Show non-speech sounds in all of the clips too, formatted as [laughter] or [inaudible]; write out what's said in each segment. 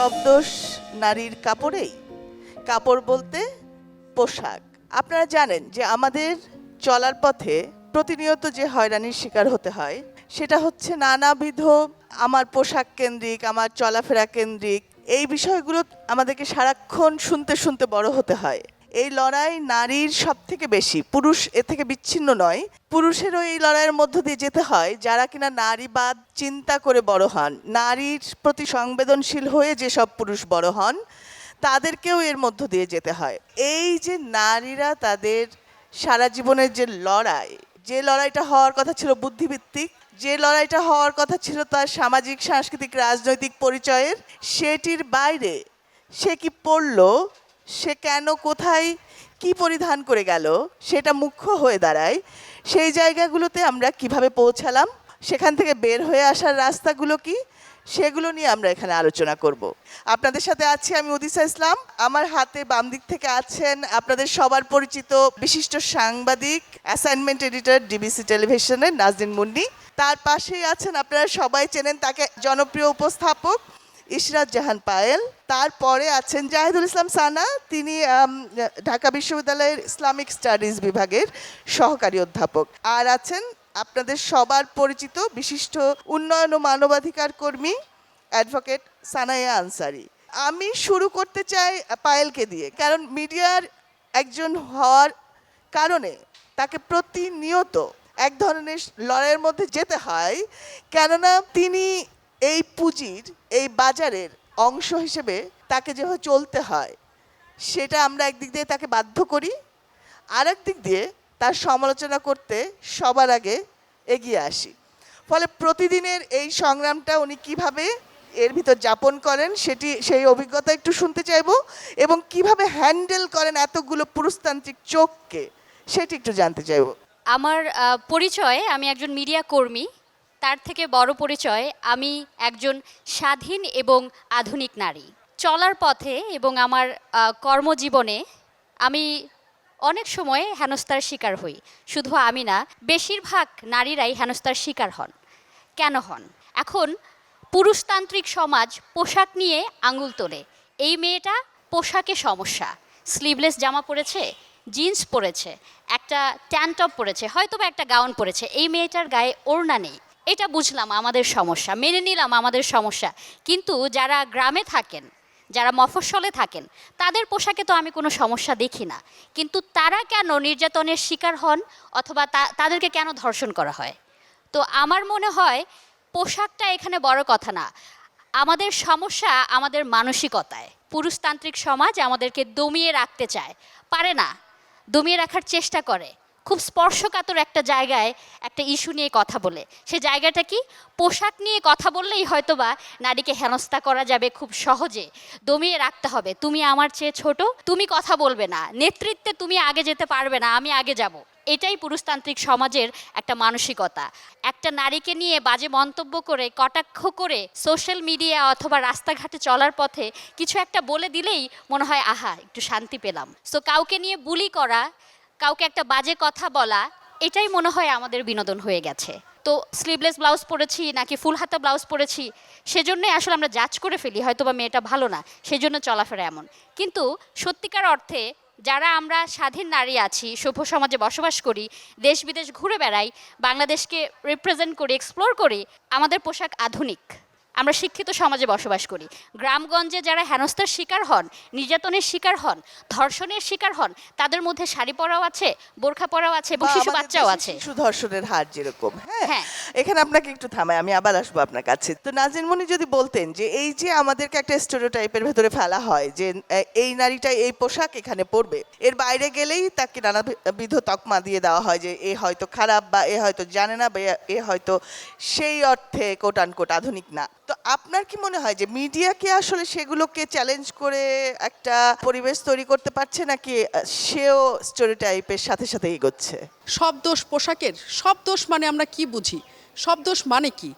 সব দোষ নারীর কাপড়েই। কাপড় বলতে পোশাক। আপনারা জানেন যে আমাদের চলার পথে প্রতিনিয়ত যে হয়রানির শিকার হতে হয়, সেটা হচ্ছে নানাবিধ আমার পোশাক কেন্দ্রিক, আমার চলাফেরা কেন্দ্রিক, এই বিষয়গুলো আমাদেরকে সারাক্ষণ শুনতে শুনতে বড় হতে হয়। এই লড়াই নারীর সব থেকে বেশি, পুরুষ এ থেকে বিচ্ছিন্ন নয়। পুরুষেরও এই লড়াইয়ের মধ্য দিয়ে যেতে হয়, যারা কিনা নারীবাদ চিন্তা করে বড় হন। নারীর প্রতি সংবেদনশীল হয়ে যেসব পুরুষ বড় হন, তাদেরকেও এর মধ্য দিয়ে যেতে হয়। এই যে নারীরা তাদের সারা জীবনের যে লড়াই, যে লড়াইটা হওয়ার কথা ছিল বুদ্ধিভিত্তিক যে লড়াইটা হওয়ার কথা ছিল তার সামাজিক, সাংস্কৃতিক, রাজনৈতিক পরিচয়ের, সেটির বাইরে সে কি পড়ল সে কেন কোথায় কি পরিধান করে গেল? সেটা মুখ্য হয়ে দাঁড়ায়। সেই জায়গাগুলোতে আমরা কীভাবে পৌঁছালাম? সেখান থেকে বের হয়ে আসার রাস্তাগুলো কি? সেগুলো নিয়ে আমরা এখানে আলোচনা করব। আপনাদের সাথে আছি আমি উদিসা ইসলাম। আমার হাতে বাম দিক থেকে আছেন আপনাদের সবার পরিচিত বিশিষ্ট সাংবাদিক অ্যাসাইনমেন্ট এডিটর ডিবিসি টেলিভিশনের নাজদিন মুন্নি। তার পাশেই আছেন আপনারা সবাই চেনেন তাকে জনপ্রিয় উপস্থাপক। ইশরাত জাহান পায়েল। তারপরে আছেন জাহিদুল ইসলাম সানা। তিনি ঢাকা বিশ্ববিদ্যালয়ের ইসলামিক স্টাডিজ বিভাগের সহকারী অধ্যাপক। আর আছেন আপনাদের সবার পরিচিত বিশিষ্ট উন্নয়ন ও মানবাধিকার কর্মী অ্যাডভোকেট সানাইয়া আনসারি। আমি শুরু করতে চাই পায়েলকে দিয়ে, কারণ মিডিয়ার একজন হওয়ার কারণে তাকে প্রতিনিয়ত এক ধরনের লড়াইয়ের মধ্যে যেতে হয়। কেননা তিনি এই পুঁজির এই বাজারের অংশ হিসেবে তাকে যেভাবে চলতে হয়, সেটা আমরা একদিক দিয়ে তাকে বাধ্য করি আর দিক দিয়ে তার সমালোচনা করতে সবার আগে এগিয়ে আসি। ফলে প্রতিদিনের এই সংগ্রামটা উনি কীভাবে এর ভিতর যাপন করেন, সেটি, সেই অভিজ্ঞতা একটু শুনতে চাইব এবং কীভাবে হ্যান্ডেল করেন এতগুলো পুরুষতান্ত্রিক চোখকে, সেটি একটু জানতে চাইব। আমার পরিচয় আমি একজন মিডিয়া কর্মী তার থেকে বড় পরিচয়, আমি একজন স্বাধীন এবং আধুনিক নারী। চলার পথে এবং আমার কর্মজীবনে আমি অনেক সময় হেনস্থার শিকার হই। শুধু আমি না, বেশিরভাগ নারীরাই হেনস্থার শিকার হন। কেন হন? এখন পুরুষতান্ত্রিক সমাজ পোশাক নিয়ে আঙুল তোলে। এই মেয়েটা পোশাকে সমস্যা। স্লিভলেস জামা পরেছে, জিন্স পরেছে, একটা ট্যান টপ পরেছে হয়তো বা একটা গাউন পরেছে। এই মেয়েটার গায়ে ওড়না নেই। এটা বুঝলাম আমাদের সমস্যা, মেনে নিলাম আমাদের সমস্যা। কিন্তু যারা গ্রামে থাকেন, যারা মফস্বলে থাকেন, তাদের পোশাকে তো আমি কোনো সমস্যা দেখি না। কিন্তু তারা কেন নির্যাতনের শিকার হন অথবা তাদেরকে কেন ধর্ষণ করা হয়? তো আমার মনে হয় পোশাকটা এখানে বড় কথা না। আমাদের সমস্যা আমাদের মানসিকতায়। পুরুষতান্ত্রিক সমাজ আমাদেরকে দমিয়ে রাখতে চায়। পারে না। দমিয়ে রাখার চেষ্টা করে। খুব স্পর্শকাতর একটা জায়গায় একটা ইস্যু নিয়ে কথা বলে। সে জায়গাটা কি? পোশাক নিয়ে কথা বললেই হয়তোবা নারীকে হেনস্থা করা যাবে খুব সহজে। দমিয়ে রাখতে হবে, তুমি আমার চেয়ে ছোট, তুমি কথা বলবে না, নেতৃত্বে তুমি আগে যেতে পারবে না, আমি আগে যাব। এটাই পুরুষতান্ত্রিক সমাজের একটা মানসিকতা। একটা নারীকে নিয়ে বাজে মন্তব্য করে, কটাক্ষ করে সোশ্যাল মিডিয়া অথবা রাস্তাঘাটে চলার পথে কিছু একটা বলে দিলেই মনে হয়, আহা, একটু শান্তি পেলাম। সো কাউকে নিয়ে বুলি করা কাউকে একটা বাজে কথা বলা, এটাই মনে হয় আমাদের বিনোদন হয়ে গেছে। তো স্লিভলেস ব্লাউজ পরেছি নাকি ফুল হাতা ব্লাউজ পরেছি সেজন্যই আসলে আমরা জাজ করে ফেলি হয়তো বা মেয়েটা ভালো না, সেজন্য চলাফেরা এমন। কিন্তু সত্যিকার অর্থে যারা আমরা স্বাধীন নারী আছি, সভ্য সমাজে বসবাস করি, দেশ বিদেশ ঘুরে বেড়াই, বাংলাদেশকে রিপ্রেজেন্ট করি এক্সপ্লোর করি, আমাদের পোশাক আধুনিক। আমরা শিক্ষিত সমাজে বসবাস করি। গ্রামগঞ্জে যারা হেনস্থার শিকার হন নির্যাতনের শিকার হন ধর্ষণের শিকার হন তাদের মধ্যে শাড়ি পরাও আছে বোরখা পরাও আছে এবং শিশু বাচ্চাও আছে। শিশু ধর্ষণের হার যেরকম হ্যাঁ? হ্যাঁ। এখানে আপনাকে একটু থামাই আমি আবার আসব আপনার কাছে। তো নাজিন মনি যদি বলতেন যে এই যে আমাদেরকে একটা স্টেরিওটাইপের ভেতরে ফেলা হয় যে এই নারীটা এই পোশাক এখানে পরবে এর বাইরে গেলেই তাকে নানাবিধ তকমা দিয়ে দেওয়া হয় যে এ হয়তো খারাপ বা এ হয়তো জানে না বা এ- হয়তো সেই অর্থে কোট আধুনিক না। তো আপনার কি মনে হয় যে মিডিয়াকে আসলে সেগুলোকে চ্যালেঞ্জ করে একটা পরিবেশ তৈরি করতে পারছে নাকি সেও স্টোরিটাইপের সাথে সাথে এগোচ্ছে? সব দোষ পোশাকের, সব দোষ মানে আমরা কি বুঝি? সব দোষ মানে কি?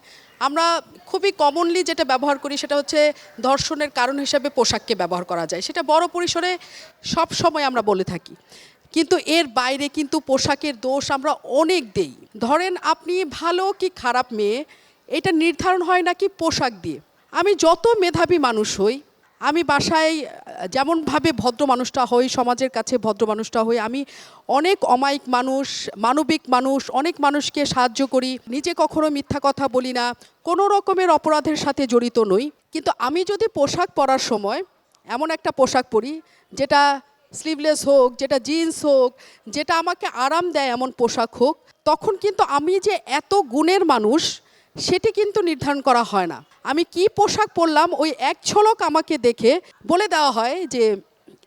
আমরা খুবই কমনলি যেটা ব্যবহার করি সেটা হচ্ছে ধর্ষণের কারণ হিসেবে পোশাককে ব্যবহার করা যায়। সেটা বড় পরিসরে সব সময় আমরা বলে থাকি। কিন্তু এর বাইরে কিন্তু পোশাকের দোষ আমরা অনেক দেই। ধরেন আপনি ভালো কি খারাপ মেয়ে এটা নির্ধারণ হয় নাকি পোশাক দিয়ে। আমি যত মেধাবী মানুষ হই, আমি বাসায়, যেমনভাবে ভদ্র মানুষটা হই, সমাজের কাছে ভদ্র মানুষটা হই, আমি অনেক অমায়িক মানুষ, মানবিক মানুষ, অনেক মানুষকে সাহায্য করি। নিজে কখনো মিথ্যা কথা বলি না, কোনো রকমের অপরাধের সাথে জড়িত নই। কিন্তু আমি যদি পোশাক পরার সময় এমন একটা পোশাক পরি, যেটা স্লিভলেস হোক, যেটা জিন্স হোক, যেটা আমাকে আরাম দেয় এমন পোশাক হোক, তখন কিন্তু আমি যে এত গুণের মানুষ সেটি কিন্তু নির্ধারণ করা হয় না। আমি কি পোশাক পরলাম ওই এক ঝলক আমাকে দেখে বলে দেওয়া হয় যে,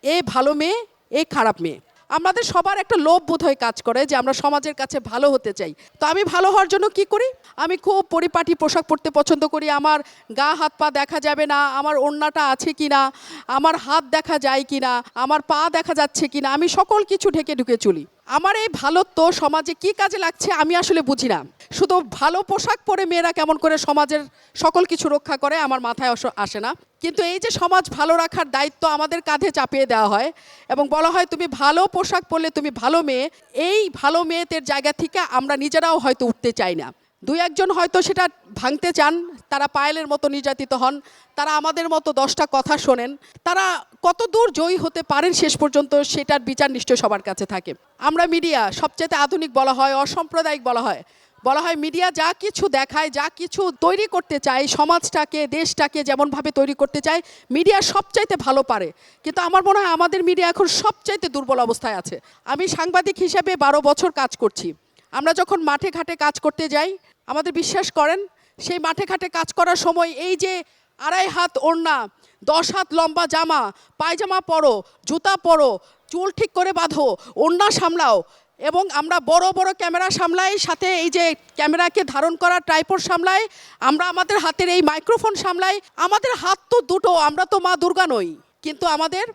এ ভালো মেয়ে, এ খারাপ মেয়ে। আমাদের সবার একটা লোভ বোধ হয় কাজ করে যে, আমরা সমাজের কাছে ভালো হতে চাই। তো আমি ভালো হওয়ার জন্য কি করি? আমি খুব পরিপাটি পোশাক পরতে পছন্দ করি। আমার গা, হাত, পা দেখা যাবে না। আমার ওড়নাটা আছে কি না? আমার হাত দেখা যায় কি না? আমার পা দেখা যাচ্ছে কি না? আমি সকল কিছু ঢেকে ঢুকে চলি। আমার এই ভালোত্ব সমাজে কি কাজে লাগছে আমি আসলে বুঝি না। শুধু ভালো পোশাক পরে মেয়েরা কেমন করে সমাজের সকল কিছু রক্ষা করে আমার মাথায় আসে না। কিন্তু এই যে সমাজ ভালো রাখার দায়িত্ব আমাদের কাঁধে চাপিয়ে দেওয়া হয় এবং বলা হয় তুমি ভালো পোশাক পরলে তুমি ভালো মেয়ে, এই ভালো মেয়েদের জায়গা থেকে আমরা নিজেরাও হয়তো উঠতে চাই না। দুই একজন হয়তো সেটা ভাঙতে চান, তারা পায়েলের মতো নির্যাতিত হন, তারা আমাদের মতো দশটা কথা শোনেন, তারা কত দূর জয়ী হতে পারেন শেষ পর্যন্ত সেটার বিচার নিশ্চয় সবার কাছে থাকে। আমরা মিডিয়া সবচেয়ে আধুনিক বলা হয়, অসাম্প্রদায়িক বলা হয়। বলা হয় মিডিয়া যা কিছু দেখায়, যা কিছু তৈরি করতে চায়, সমাজটাকে, দেশটাকে যেমনভাবে তৈরি করতে চায়, মিডিয়া সবচাইতে ভালো পারে। কিন্তু আমার মনে হয় আমাদের মিডিয়া এখন সবচাইতে দুর্বল অবস্থায় আছে। আমি সাংবাদিক হিসেবে বারো বছর কাজ করছি। আমরা যখন মাঠে ঘাটে কাজ করতে যাই, আমাদের বিশ্বাস করেন সেই মাঠে ঘাটে কাজ করার সময় এই যে আড়াই হাত ওড়না, দশ হাত লম্বা জামা, পায়জামা পরো, জুতা পরো, চুল ঠিক করে বাঁধো, ওড়না সামলাও এবং আমরা বড় বড় ক্যামেরা সামলাই, সাথে এই যে ক্যামেরাকে ধারণ করা ট্রাইপড সামলাই, আমরা আমাদের হাতের এই মাইক্রোফোন সামলাই। আমাদের হাত তো দুটো, আমরা তো মা দুর্গা নই, কিন্তু আমাদের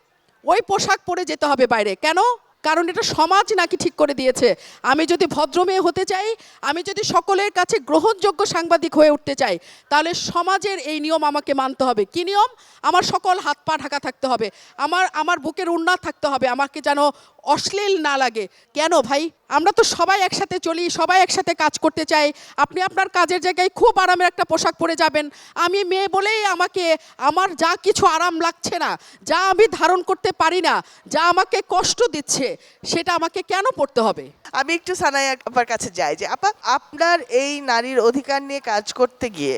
ওই পোশাক পরে যেতে হবে বাইরে। কেন? কারণ এটা সমাজ নাকি ঠিক করে দিয়েছে। আমি যদি ভদ্রমেয়ে হতে চাই, আমি যদি সকলের কাছে গ্রহণযোগ্য সাংবাদিক হয়ে উঠতে চাই, তাহলে সমাজের এই নিয়ম আমাকে মানতে হবে। কি নিয়ম? আমার সকল হাত পা ঢাকা থাকতে হবে। আমার আমার বুকের উন্নাত থাকতে হবে। আমাকে যেন অশ্লীল না লাগে। কেন ভাই? আমরা তো সবাই একসাথে চলি, সবাই একসাথে কাজ করতে চাই। আপনি আপনার কাজের জায়গায় খুব আরামের একটা পোশাক পরে যাবেন। আমি মেয়ে বলেই আমাকে, আমার যা কিছু আরাম লাগছে না, যা আমি ধারণ করতে পারি না, যা আমাকে কষ্ট দিচ্ছে, সেটা আমাকে কেন পড়তে হবে? আমি একটু সানাই আপার কাছে যাই যে, আপা, আপনার এই নারীর অধিকার নিয়ে কাজ করতে গিয়ে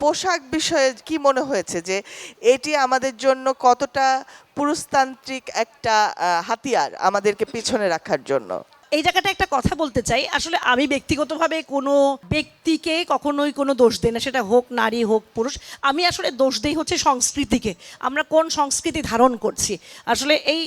পোশাক বিষয়ে কি মনে হয়েছে যে এটি আমাদের জন্য কতটা পুরুষতান্ত্রিক একটা হাতিয়ার আমাদেরকে পিছনে রাখার জন্য? এই জায়গাটা একটা কথা বলতে চাই। আসলে আমি ব্যক্তিগতভাবে কোনো ব্যক্তিকে কখনোই কোনো দোষ দেই না, সেটা হোক নারী হোক পুরুষ। আমি আসলে দোষ দেই হচ্ছে সংস্কৃতিকে। আমরা কোন সংস্কৃতি ধারণ করছি? আসলে এই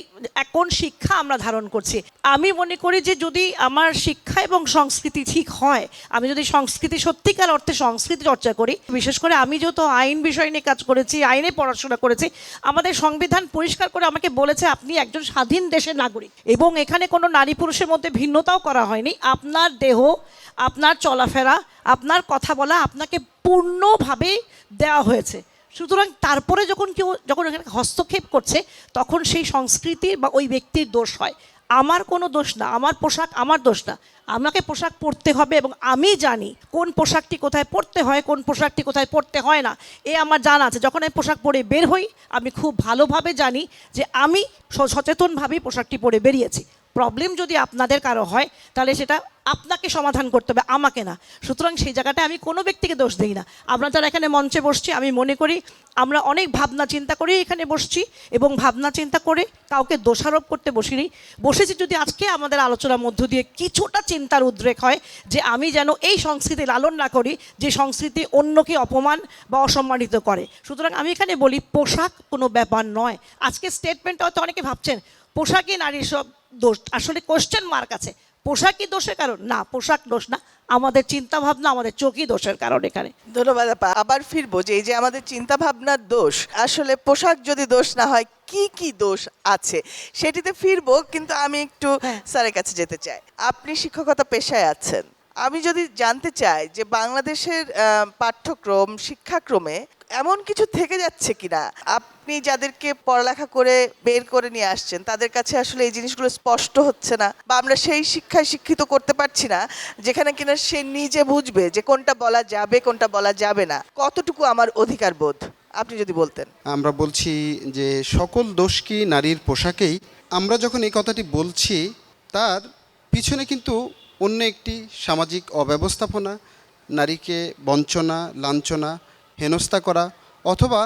কোন শিক্ষা আমরা ধারণ করছি? আমি মনে করি যে যদি আমার শিক্ষা এবং সংস্কৃতি ঠিক হয়, আমি যদি সংস্কৃতি সত্যিকার অর্থে সংস্কৃতি চর্চা করি, বিশেষ করে আমি যেহেতু আইন বিষয় নিয়ে কাজ করেছি, আইনে পড়াশোনা করেছি, আমাদের সংবিধান পরিষ্কার করে আমাকে বলেছে আপনি একজন স্বাধীন দেশের নাগরিক এবং এখানে কোনো নারী পুরুষের মধ্যে ভিন্নতাও করা হয়নি। আপনার দেহ, আপনার চলাফেরা, আপনার কথা বলা আপনাকে পূর্ণভাবে দেওয়া হয়েছে। সুতরাং তারপরে যখন কেউ, যখন এখানে হস্তক্ষেপ করছে, তখন সেই সংস্কৃতির বা ওই ব্যক্তির দোষ হয়। আমার কোনো দোষ না, আমার পোশাক আমার দোষ না। আমাকে পোশাক পরতে হবে এবং আমি জানি কোন পোশাকটি কোথায় পরতে হয়, কোন পোশাকটি কোথায় পরতে হয় না। এ আমার জানা আছে। যখন আমি পোশাক পরে বের হই, আমি খুব ভালোভাবে জানি যে আমি সচেতনভাবেই পোশাকটি পরে বেরিয়েছি। প্রবলেম যদি আপনাদের কারও হয়, তাহলে সেটা আপনাকে সমাধান করতে হবে, আমাকে না। সুতরাং সেই জায়গাটায় আমি কোনো ব্যক্তিকে দোষ দিই না। আমরা যারা এখানে মঞ্চে বসছি, আমি মনে করি আমরা অনেক ভাবনা চিন্তা করে এখানে বসছি এবং ভাবনা চিন্তা করে কাউকে দোষারোপ করতে বসিনি। বসেছি যদি আজকে আমাদের আলোচনার মধ্য দিয়ে কিছুটা চিন্তার উদ্রেক হয় যে আমি যেন এই সংস্কৃতি লালন না করি, যে সংস্কৃতি অন্যকে অপমান বা অসম্মানিত করে। সুতরাং আমি এখানে বলি, পোশাক কোনো ব্যাপার নয়। আজকে স্টেটমেন্টটা হয়তো অনেকে ভাবছেন, পোশাকই নারীর সব দোষ আসলে কোশ্চেন মার্ক আছে। পোশাকই দোষের কারণ? না পোশাক দোষ না। আমাদের চিন্তা ভাবনা আমাদের চোখই দোষের কারণ এখানে। ধন্যবাদ আপা। আবার ফিরবো যে এই যে আমাদের চিন্তা ভাবনার দোষ আসলে পোশাক যদি দোষ না হয় কি কি দোষ আছে? সেটিতে ফিরবো কিন্তু আমি একটু হ্যাঁ। স্যারের কাছে যেতে চাই। আপনি শিক্ষকতা পেশায় আছেন। আমি যদি জানতে চাই যে বাংলাদেশের পাঠ্যক্রম শিক্ষাক্রমে এমন কিছু থেকে যাচ্ছে কিনা? আপনি যাদেরকে পড়ালেখা করে বের করে নিয়ে আসছেন, তাদের কাছে আসলে এই জিনিসগুলো স্পষ্ট হচ্ছে না বা আমরা সেই শিক্ষায় শিক্ষিত করতে পারছি না, যেখানে কিনা সে নিজে বুঝবে যে কোনটা বলা যাবে, কোনটা বলা যাবে না। কতটুকু আমার অধিকার বোধ? আপনি যদি বলতেন। আমরা বলছি যে সকল দোষ কি নারীর পোশাকেই? আমরা যখন এই কথাটি বলছি, তার পিছনে কিন্তু অন্য একটি সামাজিক অব্যবস্থাপনা, নারীকে বঞ্চনা, লাঞ্ছনা হেনস্থা করা অথবা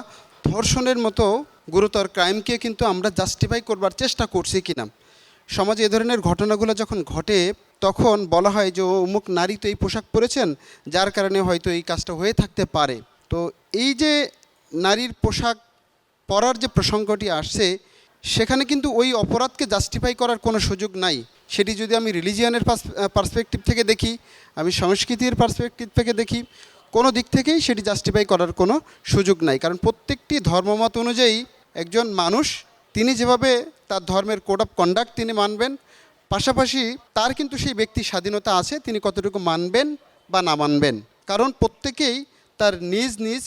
ধর্ষণের মতো গুরুতর ক্রাইমকে কিন্তু আমরা জাস্টিফাই করবার চেষ্টা করছি কিনা। সমাজে এ ধরনের ঘটনাগুলো যখন ঘটে, তখন বলা হয় যে অমুক নারী তো এই পোশাক পরেছেন, যার কারণে হয়তো এই কাজটা হয়ে থাকতে পারে। তো এই যে নারীর পোশাক পরার যে প্রসঙ্গটি আসছে, সেখানে কিন্তু ওই অপরাধকে জাস্টিফাই করার কোনো সুযোগ নাই। সেটি যদি আমি রিলিজিয়ানের পার্সপেক্টিভ থেকে দেখি, আমি সংস্কৃতির পার্সপেক্টিভ থেকে দেখি কোনো দিক থেকেই সেটি জাস্টিফাই করার কোনো সুযোগ নাই। কারণ প্রত্যেকটি ধর্মমত অনুযায়ী একজন মানুষ, তিনি যেভাবে তার ধর্মের কোড অফ কন্ডাক্ট তিনি মানবেন, পাশাপাশি তার কিন্তু সেই ব্যক্তি স্বাধীনতা আছে, তিনি কতটুকু মানবেন বা না মানবেন। কারণ প্রত্যেকেই তার নিজ নিজ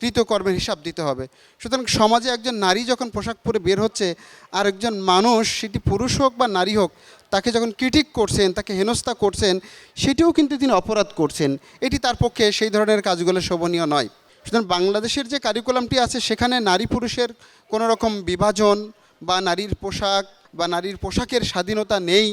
কৃতকর্মের হিসাব দিতে হবে। সুতরাং সমাজে একজন নারী যখন পোশাক পরে বের হচ্ছে আর একজন মানুষ, সেটি পুরুষ হোক বা নারী হোক তাকে যখন ক্রিটিক করছেন, তাকে হেনস্থা করছেন, সেটিও কিন্তু তিনি অপরাধ করছেন। এটি তার পক্ষে সেই ধরনের কাজগুলো শোভনীয় নয়। সুতরাং বাংলাদেশের যে কারিকুলামটি আছে, সেখানে নারী পুরুষের কোনো রকম বিভাজন বা নারীর পোশাক বা নারীর পোশাকের স্বাধীনতা নেই,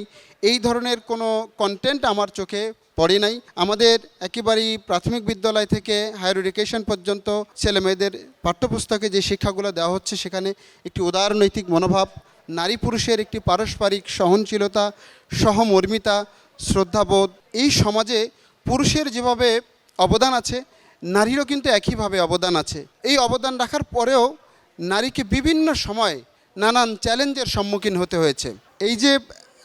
এই ধরনের কোনো কন্টেন্ট আমার চোখে পড়ে নাই। আমাদের একেবারেই প্রাথমিক বিদ্যালয় থেকে হায়ার এডুকেশন পর্যন্ত ছেলে মেয়েদের পাঠ্যপুস্তকে যে শিক্ষাগুলো দেওয়া হচ্ছে, সেখানে একটি উদারনৈতিক মনোভাব নারী পুরুষের একটি পারস্পরিক সহনশীলতা, সহমর্মিতা, শ্রদ্ধাবোধ, এই সমাজে পুরুষের যেভাবে অবদান আছে, নারীরও কিন্তু একইভাবে অবদান আছে। এই অবদান রাখার পরেও নারীকে বিভিন্ন সময় নানান চ্যালেঞ্জের সম্মুখীন হতে হয়েছে। এই যে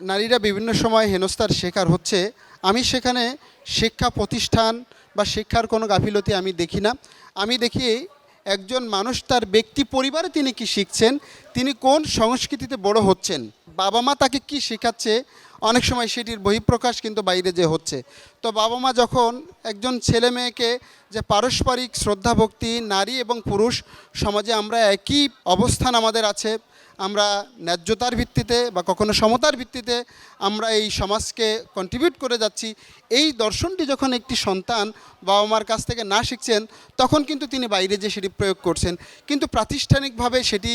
নারীরা বিভিন্ন সময় হেনস্থার শিকার হচ্ছে, আমি সেখানে শিক্ষা প্রতিষ্ঠান বা শিক্ষার কোনো গাফিলতি আমি দেখি না। আমি দেখি একজন মানুষ তার ব্যক্তি পরিবারে তিনি কি শিখছেন? তিনি কোন সংস্কৃতিতে বড় হচ্ছেন? বাবা মা তাকে কি শেখাচ্ছে? অনেক সময় সেটির বহিঃপ্রকাশ কিন্তু বাইরে যে হচ্ছে। তো বাবা মা যখন একজন ছেলে মেয়েকে যে পারস্পরিক শ্রদ্ধা ভক্তি নারী এবং পুরুষ, সমাজে আমরা একই অবস্থান আমাদের আছে আমরা ন্যায্যতার ভিত্তিতে বা কখনো সমতার ভিত্তিতে আমরা এই সমাজকে কন্ট্রিবিউট করে যাচ্ছি। এই দর্শনটি যখন একটি সন্তান বাবা মার কাছ থেকে না শিখছেন, তখন কিন্তু তিনি বাইরে যে সেটি প্রয়োগ করছেন। কিন্তু প্রাতিষ্ঠানিকভাবে সেটি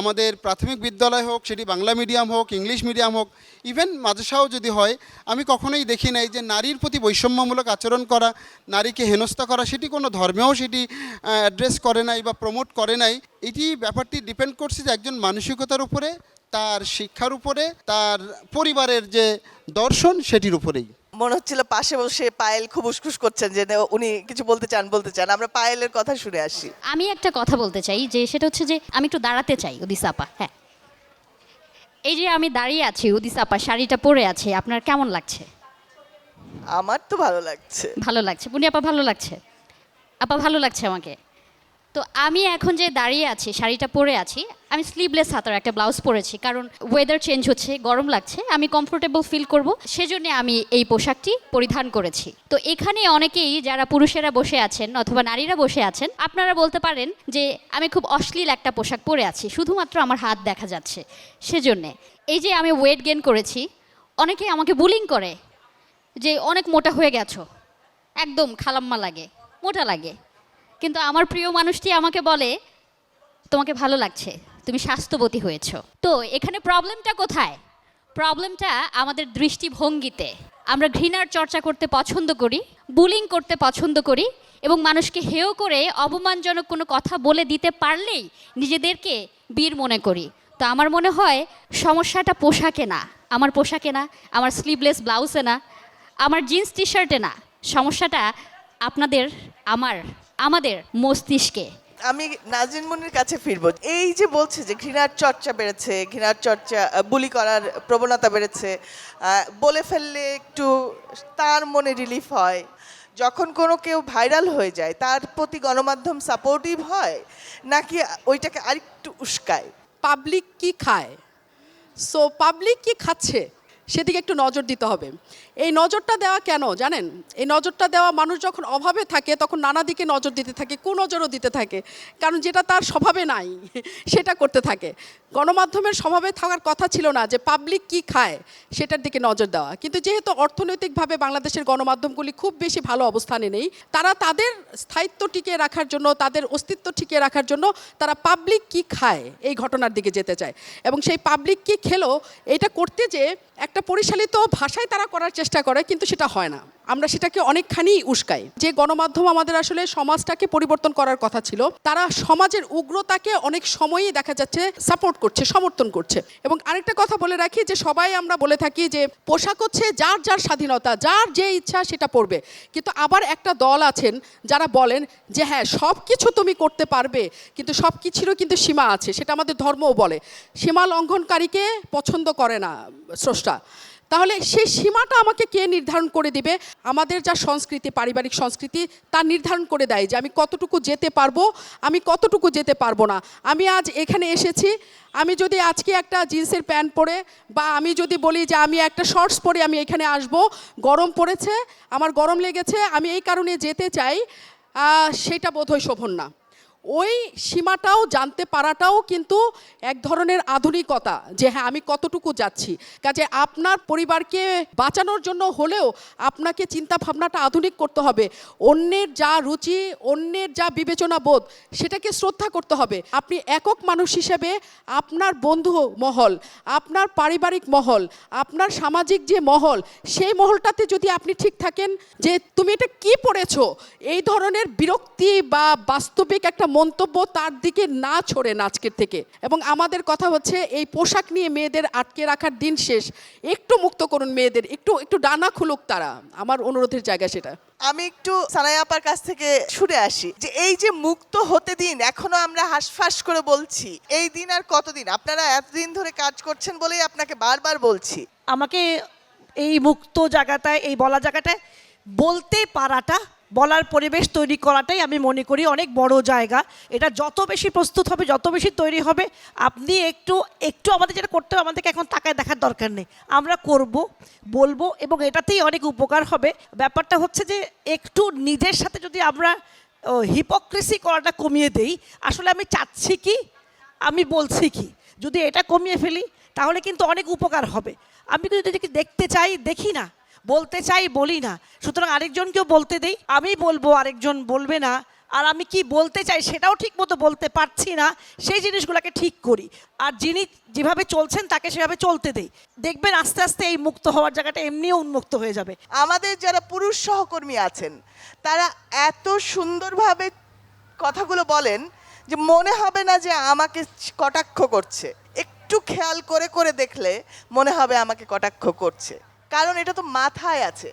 আমাদের প্রাথমিক বিদ্যালয় হোক, সেটি বাংলা মিডিয়াম হোক, ইংলিশ মিডিয়াম হোক ইভেন মাদ্রাসাও যদি হয়, আমি কখনোই দেখি নাই যে নারীর প্রতি বৈষম্যমূলক আচরণ করা, নারীকে হেনস্থা করা, সেটি কোনো ধর্মেও সেটি অ্যাড্রেস করে নাই বা প্রমোট করে নাই। এটি ব্যাপারটি ডিপেন্ড করছে যে একজন মানসিকতার উপরে, তার শিক্ষার উপরে, তার পরিবারের যে দর্শন, সেটির উপরেই। মনে হচ্ছিল পাশে বসে পায়েল খুব উসখুস করছেন যে উনি কিছু বলতে চান বলতে চান। আমরা পায়েলের কথা শুনে আসি। আমি একটা কথা বলতে চাই যে সেটা হচ্ছে যে আমি একটু দাঁড়াতে চাই উদিসাপা হ্যাঁ। এই যে আমি দাঁড়িয়ে আছি উদিসাপা শাড়িটা পরে আছে আপনার কেমন লাগছে? আমার তো ভালো লাগছে। ভালো লাগছে। পুনি আপা ভালো লাগছে? আপা ভালো লাগছে আমাকে? তো আমি এখন যে দাঁড়িয়ে আছি, শাড়িটা পরে আছি, আমি স্লিভলেস হাতার একটা ব্লাউজ পরেছি, কারণ ওয়েদার চেঞ্জ হচ্ছে, গরম লাগছে, আমি কমফোর্টেবল ফিল করব। সেজন্য আমি এই পোশাকটি পরিধান করেছি। তো এখানে অনেকেই যারা পুরুষেরা বসে আছেন অথবা নারীরা বসে আছেন, আপনারা বলতে পারেন যে আমি খুব অশ্লীল একটা পোশাক পরে আছি, শুধুমাত্র আমার হাত দেখা যাচ্ছে। সেজন্যে এই যে আমি ওয়েট গেন করেছি অনেকেই আমাকে বুলিং করে যে অনেক মোটা হয়ে গেছো। একদম খালাম্মা লাগে, মোটা লাগে। কিন্তু আমার প্রিয় মানুষটি আমাকে বলে, তোমাকে ভালো লাগছে, তুমি স্বাস্থ্যবতী হয়েছ। তো এখানে প্রবলেমটা কোথায়? প্রবলেমটা আমাদের দৃষ্টিভঙ্গিতে। আমরা ঘৃণার চর্চা করতে পছন্দ করি, বুলিং করতে পছন্দ করি এবং মানুষকে হেয় করে অপমানজনক কোনো কথা বলে দিতে পারলেই নিজেদেরকে বীর মনে করি। তো আমার মনে হয় সমস্যাটা পোশাকে না। আমার পোশাকে না, আমার স্লিভলেস ব্লাউজে না, আমার জিন্স টি শার্টে না। সমস্যাটা আপনাদের, আমার আমাদের মস্তিষ্কে। আমি নাজিন মুনির কাছে ফিরবো। এই যে বলছে যে ঘৃণার চর্চা বেড়েছে ঘৃণার চর্চা বুলি করার প্রবণতা বেড়েছে বলে ফেললে একটু তার মনে রিলিফ হয়। যখন কোনো কেউ ভাইরাল হয়ে যায় তার প্রতি গণমাধ্যম সাপোর্টিভ হয় নাকি ওইটাকে আরেকটু উস্কায়? পাবলিক কি খায়? সো পাবলিক কি খাচ্ছে? সেদিকে একটু নজর দিতে হবে। এই নজরটা দেওয়া কেন, জানেন? এই নজরটা দেওয়া মানুষ যখন অভাবে থাকে, তখন নানা দিকে নজর দিতে থাকে, কুনজরও দিতে থাকে। কারণ যেটা তার স্বভাবে নাই, [laughs] সেটা করতে থাকে। গণমাধ্যমের স্বভাবে থাকার কথা ছিল না যে পাবলিক কি খায়, সেটার দিকে নজর দেওয়া। কিন্তু যেহেতু অর্থনৈতিকভাবে বাংলাদেশের গণমাধ্যমগুলি খুব বেশি ভালো অবস্থানে নেই, তারা তাদের স্থায়িত্ব টিকিয়ে রাখার জন্য, তাদের অস্তিত্ব টিকিয়ে রাখার জন্য তারা পাবলিক কি খায়, এই ঘটনার দিকে যেতে চায়। এবং সেই পাবলিক কি খেলো, এটা করতে যে একটা পরিচালিত ভাষায় তারা করার চেষ্টা করে, কিন্তু সেটা হয় না। আমরা সেটাকে অনেকখানি উস্কাই। যে গণমাধ্যম আমাদের আসলে সমাজটাকে পরিবর্তন করার কথা ছিল, তারা সমাজের উগ্রতাকে অনেক সময়ই দেখা যাচ্ছে সাপোর্ট করছে, সমর্থন করছে। এবং আরেকটা কথা বলে রাখি যে, সবাই আমরা বলে থাকি যে, পোশাক হচ্ছে যার যার স্বাধীনতা, যার যে ইচ্ছা সেটা পড়বে কিন্তু আবার একটা দল আছেন যারা বলেন যে হ্যাঁ সব কিছু তুমি করতে পারবে, কিন্তু সব কিছুরও কিন্তু সীমা আছে, সেটা আমাদের ধর্মও বলে। সীমা লঙ্ঘনকারীকে পছন্দ করে না স্রষ্টা। তাহলে সেই সীমাটা আমাকে কে নির্ধারণ করে দিবে? আমাদের যা সংস্কৃতি, পারিবারিক সংস্কৃতি, তা নির্ধারণ করে দেয় যে আমি কতটুকু যেতে পারব, আমি কতটুকু যেতে পারব না। আমি আজ এখানে এসেছি, আমি যদি আজকে একটা জিন্সের প্যান্ট পরে বা আমি যদি বলি যে আমি একটা শর্টস পরে আমি এখানে আসব, গরম পড়েছে, আমার গরম লেগেছে, আমি এই কারণে যেতে চাই সেটা বোধহয় শোভন না। ওই সীমাটাও জানতে পারাটাও কিন্তু এক ধরনের আধুনিকতা যে হ্যাঁ আমি কতটুকু যাচ্ছি। কাজে আপনার পরিবারকে বাঁচানোর জন্য হলেও আপনাকে চিন্তা ভাবনাটা আধুনিক করতে হবে। অন্যের যা রুচি, অন্যের যা বিবেচনা বোধ সেটাকে শ্রদ্ধা করতে হবে। আপনি একক মানুষ হিসেবে আপনার বন্ধু মহল, আপনার পারিবারিক মহল, আপনার সামাজিক যে মহল, সেই মহলটাতে যদি আপনি ঠিক থাকেন যে তুমি এটা কি পড়েছো, এই ধরনের বিরক্তি বা বাস্তবিক একটা মন্তব্য তার দিকে না ছড়েন আজকের থেকে। এবং আমাদের কথা হচ্ছে এই পোশাক নিয়ে মেয়েদের আটকে রাখার দিন শেষ। একটু মুক্ত করুন মেয়েদের একটু একটু ডানা খুলুক তারা। আমার অনুরোধের জায়গা সেটা। আমি একটু সানাই আপার কাছ থেকে শুনে আসি যে এই যে মুক্ত হতে দিন এখনও আমরা হাসফাস করে বলছি এই দিন আর কতদিন আপনারা এতদিন ধরে কাজ করছেন বলেই আপনাকে বারবার বলছি। আমাকে এই মুক্ত জায়গাটায় এই বলা জায়গাটায় বলতে পারাটা বলার পরিবেশ তৈরি করাটাই আমি মনে করি অনেক বড় জায়গা। এটা যত বেশি প্রস্তুত হবে, যত বেশি তৈরি হবে, আপনি একটু একটু আমাদের যেটা করতে হবে, আমাদেরকে এখন তাকায় দেখার দরকার নেই। আমরা করব, বলব এবং এটাতেই অনেক উপকার হবে। ব্যাপারটা হচ্ছে যে একটু নিজের সাথে যদি আমরা হিপোক্রেসি করাটা কমিয়ে দেই, আসলে আমি চাচ্ছি কি? আমি বলছি কি? যদি এটা কমিয়ে ফেলি, তাহলে কিন্তু অনেক উপকার হবে। আমি কিন্তু যদি দেখতে চাই, দেখি না বলতে চাই, বলি না। সুতরাং আরেকজনকেও বলতে দেই। আমি বলব, আরেকজন বলবে না। আর আমি কি বলতে চাই সেটাও ঠিক মতো বলতে পারছি না। সেই জিনিসগুলোকে ঠিক করি। আর যিনি যেভাবে চলছেন, তাকে সেভাবে চলতে দেই। দেখবেন আস্তে আস্তে এই মুক্ত হওয়ার জায়গাটা এমনিও উন্মুক্ত হয়ে যাবে। আমাদের যারা পুরুষ সহকর্মী আছেন, তারা এত সুন্দরভাবে কথাগুলো বলেন যে মনে হবে না যে আমাকে কটাক্ষ করছে। একটু খেয়াল করে করে দেখলে মনে হবে আমাকে কটাক্ষ করছে। কারণ এটা তো মাথায় আছে।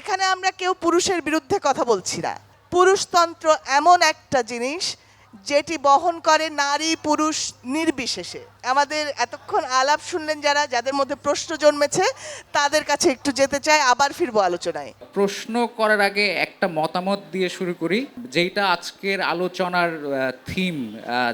এখানে আমরা কেউ পুরুষের বিরুদ্ধে কথা বলছি না। পুরুষতন্ত্র এমন একটা জিনিস যেটি বহন করে নারী পুরুষ নির্বিশেষে। আমাদের এতক্ষণ আলাপ শুনলেন যারা, যাদের মধ্যে প্রশ্ন জন্মেছে, তাদের কাছে একটু যেতে চাই, আবার ফিরবো আলোচনায়। প্রশ্ন করার আগে একটা মতামত দিয়ে শুরু করি যেটা আজকের আলোচনার থিম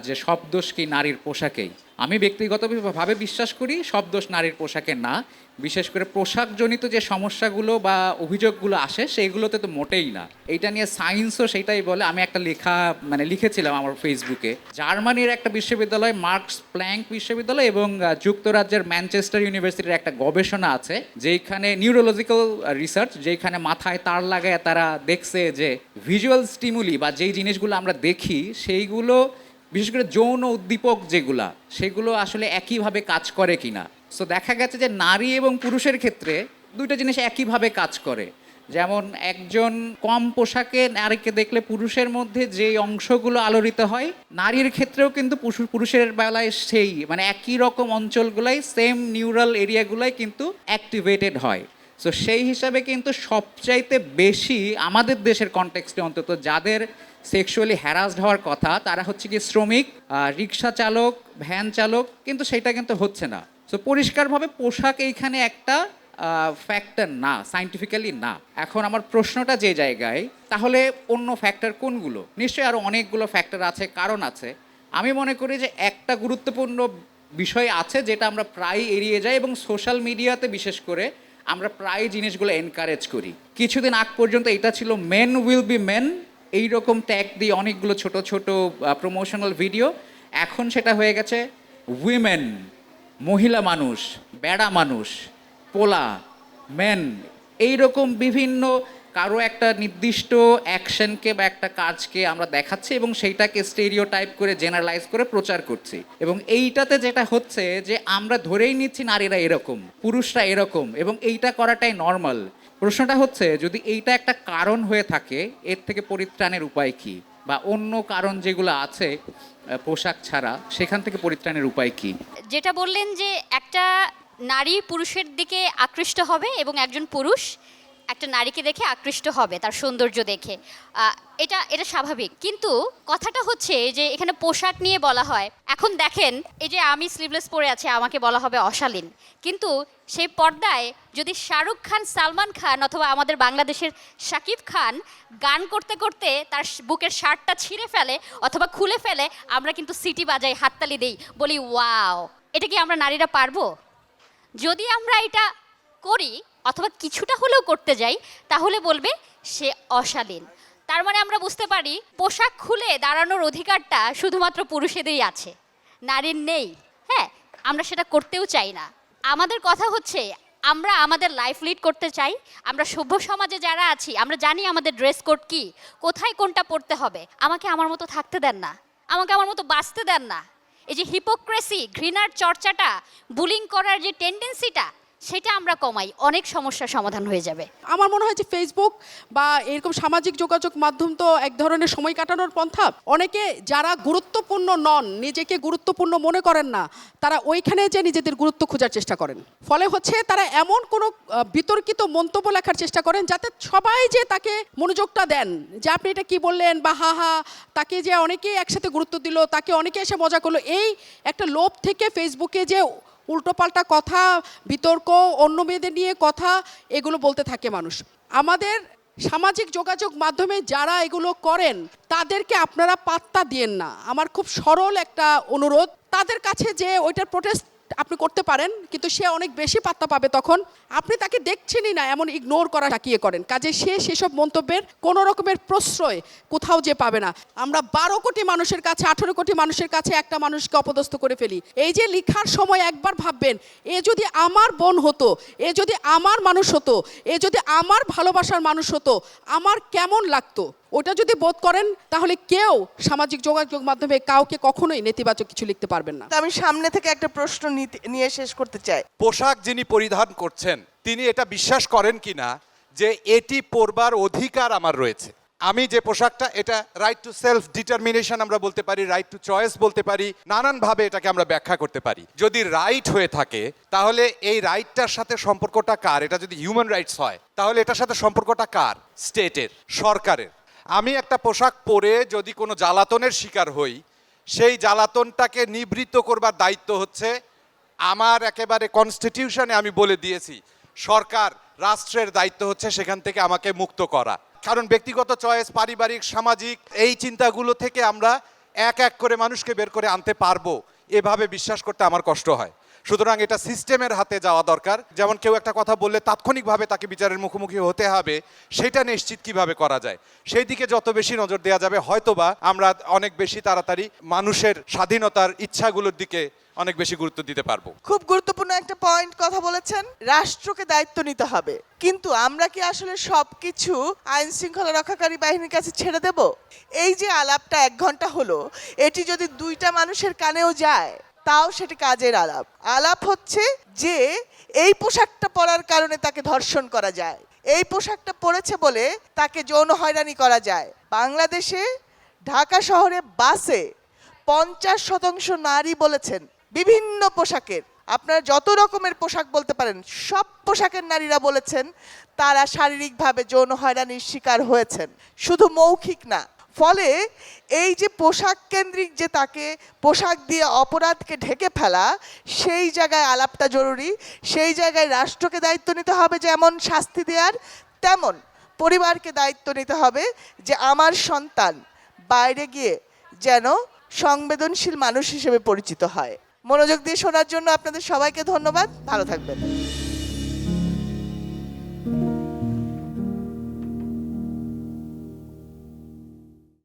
যে সব দোষ কি নারীর পোশাকেই। আমি ব্যক্তিগতভাবে বিশ্বাস করি, সব দোষ নারীর পোশাকে না। বিশেষ করে পোশাকজনিত যে সমস্যাগুলো বা অভিযোগগুলো আসে, সেইগুলোতে তো মোটেই না। এইটা নিয়ে সায়েন্সও সেটাই বলে। আমি একটা লেখা মানে লিখেছিলাম আমার ফেসবুকে। জার্মানির একটা বিশ্ববিদ্যালয়, মার্কস প্ল্যাঙ্ক বিশ্ববিদ্যালয় এবং যুক্তরাজ্যের ম্যানচেস্টার ইউনিভার্সিটির একটা গবেষণা আছে যেখানে নিউরোলজিক্যাল রিসার্চ যেখানে মাথায় তার লাগায় তারা দেখছে যে ভিজুয়াল স্টিমুলি বা যেই জিনিসগুলো আমরা দেখি, সেইগুলো, বিশেষ করে যৌন উদ্দীপক যেগুলা, সেগুলো আসলে একইভাবে কাজ করে কিনা। সো দেখা গেছে যে নারী এবং পুরুষের ক্ষেত্রে দুইটা জিনিস একইভাবে কাজ করে। যেমন একজন কম পোশাকে নারীকে দেখলে পুরুষের মধ্যে যে অংশগুলো আলোড়িত হয়, নারীর ক্ষেত্রেও কিন্তু পুরুষের বেলায় সেই মানে একই রকম অঞ্চলগুলাই সেম নিউরাল এরিয়াগুলাই কিন্তু অ্যাক্টিভেটেড হয়। সো সেই হিসাবে কিন্তু সবচাইতে বেশি আমাদের দেশের কনটেক্সটে অন্তত যাদের সেক্সুয়ালি হ্যারাসড হওয়ার কথা, তারা হচ্ছে কি শ্রমিক রিক্সা চালক ভ্যান চালক, কিন্তু সেটা কিন্তু হচ্ছে না। সো পরিষ্কারভাবে পোশাক এইখানে একটা ফ্যাক্টর না সাইন্টিফিক্যালি না। এখন আমার প্রশ্নটা যে জায়গায়, তাহলে অন্য ফ্যাক্টর কোনগুলো? নিশ্চয়ই আরও অনেকগুলো ফ্যাক্টর আছে, কারণ আছে। আমি মনে করি যে একটা গুরুত্বপূর্ণ বিষয় আছে যেটা আমরা প্রায় এড়িয়ে যাই এবং সোশ্যাল মিডিয়াতে বিশেষ করে আমরা প্রায় জিনিসগুলো এনকারেজ করি। কিছুদিন আগ পর্যন্ত এটা ছিল মেন উইল বি মেন এইরকম ট্যাগ দিয়ে অনেকগুলো ছোট ছোট প্রমোশনাল ভিডিও এখন সেটা হয়ে গেছে উইমেন মহিলা মানুষ, বেড়া মানুষ, পোলা মেন এইরকম বিভিন্ন কারও একটা নির্দিষ্ট অ্যাকশনকে বা একটা কাজকে আমরা দেখাচ্ছি এবং সেইটাকে স্টেরিও টাইপ করে জেনারেলাইজ করে প্রচার করছি। এবং এইটাতে যেটা হচ্ছে যে আমরা ধরেই নিচ্ছি নারীরা এরকম, পুরুষরা এরকম এবং এইটা করাটাই নর্মাল প্রশ্নটা হচ্ছে, যদি এইটা একটা কারণ হয়ে থাকে, এর থেকে পরিত্রাণের উপায় কি? বা অন্য কারণ যেগুলো আছে পোশাক ছাড়া, সেখান থেকে পরিত্রাণের উপায় কি? যেটা বললেন যে একটা নারী পুরুষের দিকে আকৃষ্ট হবে এবং একজন পুরুষ একটা নারীকে দেখে আকৃষ্ট হবে, তার সৌন্দর্য দেখে। এটা এটা স্বাভাবিক। কিন্তু কথাটা হচ্ছে যে এখানে পোশাক নিয়ে বলা হয়, এখন দেখেন এই যে আমি স্লিভলেস পরে আছি, আমাকে বলা হবে অশালীন। কিন্তু সেই পর্দায় যদি শাহরুখ খান, সালমান খান অথবা আমাদের বাংলাদেশের শাকিব খান গান করতে করতে তার বুকের শার্টটা ছিঁড়ে ফেলে অথবা খুলে ফেলে, আমরা কিন্তু সিটি বাজাই হাততালি দেই, বলি, ওয়াও, এটা কি আমরা নারীরা পারব? যদি আমরা এটা করি অথবা কিছুটা হলেও করতে যাই, তাহলে বলবে সে অশালীন। তার মানে আমরা বুঝতে পারি, পোশাক খুলে দাঁড়ানোর অধিকারটা শুধুমাত্র পুরুষেদেরই আছে। নারীর নেই হ্যাঁ? আমরা সেটা করতেও চাই না। আমাদের কথা হচ্ছে, আমরা আমাদের লাইফ লিড করতে চাই, আমরা সভ্য সমাজে যারা আছি, আমরা জানি আমাদের ড্রেস কোড কি, কোথায় কোনটা পড়তে হবে, আমাকে আমার মতো থাকতে দেন না, আমাকে আমার মতো বাঁচতে দেন না। এই যে হিপোক্রেসি ঘৃণার চর্চাটা বুলিং করার যে টেন্ডেন্সিটা সেটা আমরা কমাই, অনেক সমস্যার সমাধান হয়ে যাবে। আমার মনে হয় যে ফেসবুক বা এরকম সামাজিক যোগাযোগ মাধ্যম তো এক ধরনের সময় কাটানোর পন্থা। অনেকে যারা গুরুত্বপূর্ণ নন, নিজেকে গুরুত্বপূর্ণ মনে করেন না, তারা ওইখানে যে নিজেদের গুরুত্ব খোঁজার চেষ্টা করেন। ফলে হচ্ছে তারা এমন কোনো বিতর্কিত মন্তব্য লেখার চেষ্টা করেন যাতে সবাই যে তাকে মনোযোগটা দেন, যে আপনি এটা কি বললেন বা হা হা, তাকে যে অনেকেই একসাথে গুরুত্ব দিল, তাকে অনেকে এসে মজা করল, এই একটা লোভ থেকে ফেসবুকে যে উল্টোপাল্টা কথা, বিতর্ক, অন্য মেয়েদের নিয়ে কথা, এগুলো বলতে থাকে মানুষ। আমাদের সামাজিক যোগাযোগ মাধ্যমে যারা এগুলো করেন, তাদেরকে আপনারা পাত্তা দিয়েন না। আমার খুব সরল একটা অনুরোধ। তাদের কাছে যে ওইটার প্রোটেস্ট আপনি করতে পারেন, কিন্তু সে অনেক বেশি পাত্তা পাবে তখন। আপনি তাকে দেখছেনই না, এমন ইগনোর করা তাকিয়ে করেন। কাজে সে সেসব মন্তব্যের কোনো রকমের প্রশ্রয় কোথাও যে পাবে না। আমরা বারো কোটি মানুষের কাছে, আঠেরো কোটি মানুষের কাছে একটা মানুষকে অপদস্থ করে ফেলি। এই যে লিখার সময় একবার ভাববেন, এ যদি আমার বোন হতো, এ যদি আমার মানুষ হতো, এ যদি আমার ভালোবাসার মানুষ হতো, আমার কেমন লাগতো? ওটা যদি বোধ করেন তাহলে কেউ সামাজিক যোগাযোগ মাধ্যমে কাউকে কখনোই নেতিবাচক কিছু লিখতে পারবেন না। তো আমি সামনে থেকে একটা প্রশ্ন নিতে- নিয়ে শেষ করতে চাই। পোশাক যিনি পরিধান করছেন তিনি এটা বিশ্বাস করেন কিনা যে এটি পরবার অধিকার আমার রয়েছে? আমি যে পোশাকটা এটা রাইট টু সেলফ ডিটারমিনেশন আমরা বলতে পারি রাইট টু চয়েস বলতে পারি নানানভাবে এটাকে আমরা ব্যাখ্যা করতে পারি। যদি রাইট হয়ে থাকে তাহলে এই রাইটটার সাথে সম্পর্কটা কার? এটা যদি হিউম্যান রাইটস হয় তাহলে এটার সাথে সম্পর্কটা কার? স্টেটের সরকারের। আমি একটা পোশাক পরে যদি কোনো জ্বালাতনের শিকার হই, সেই জ্বালাতনটাকে নিবৃত্ত করবার দায়িত্ব হচ্ছে আমার একেবারে কনস্টিটিউশনে আমি বলে দিয়েছি, সরকার রাষ্ট্রের দায়িত্ব হচ্ছে সেখান থেকে আমাকে মুক্ত করা। কারণ ব্যক্তিগত চয়েস পারিবারিক, সামাজিক, এই চিন্তাগুলো থেকে আমরা এক এক করে মানুষকে বের করে আনতে পারব, এভাবে বিশ্বাস করতে আমার কষ্ট হয়। সুতরাং এটা সিস্টেমের হাতে যাওয়া দরকার। যেমন কেউ একটা কথা বললে তাৎক্ষণিকভাবে তাকে বিচারের মুখোমুখি হতে হবে, সেটা নিশ্চিত কীভাবে করা যায়? সেই দিকে যত বেশি নজর দেওয়া যাবে, হয়তোবা আমরা অনেক বেশি তাড়াতাড়ি মানুষের স্বাধীনতার ইচ্ছাগুলোর দিকে অনেক বেশি গুরুত্ব দিতে পারব। খুব গুরুত্বপূর্ণ একটা পয়েন্ট কথা বলেছেন, রাষ্ট্রকে দায়িত্ব নিতে হবে। কিন্তু আমরা কি আসলে সবকিছু আইন শৃঙ্খলা রক্ষাকারী বাহিনীর কাছে ছেড়ে দেব? এই যে আলাপটা এক ঘণ্টা হলো, এটি যদি দুইটা মানুষের কানেও যায় তাও সেটি কাজের আলাপ। আলাপ হচ্ছে যে এই পোশাকটা পরার কারণে তাকে ধর্ষণ করা যায়। এই পোশাকটা পরেছে বলে তাকে যৌন হয়রানি করা যায়। বাংলাদেশে ঢাকা শহরে বাসে পঞ্চাশ শতাংশ নারী বলেছেন বিভিন্ন পোশাকের। আপনারা যত রকমের পোশাক বলতে পারেন, সব পোশাকের নারীরা বলেছেন তারা শারীরিকভাবে যৌন হয়রানির শিকার হয়েছেন। শুধু মৌখিক না ফলে এই যে পোশাক কেন্দ্রিক যে তাকে পোশাক দিয়ে অপরাধকে ঢেকে ফেলা, সেই জায়গায় আলাপটা জরুরি। সেই জায়গায় রাষ্ট্রকে দায়িত্ব নিতে হবে যেমন শাস্তি দেওয়ার তেমন পরিবারকে দায়িত্ব নিতে হবে যে আমার সন্তান বাইরে গিয়ে যেন সংবেদনশীল মানুষ হিসেবে পরিচিত হয়। মনোযোগ দিয়ে শোনার জন্য আপনাদের সবাইকে ধন্যবাদ। ভালো থাকবেন।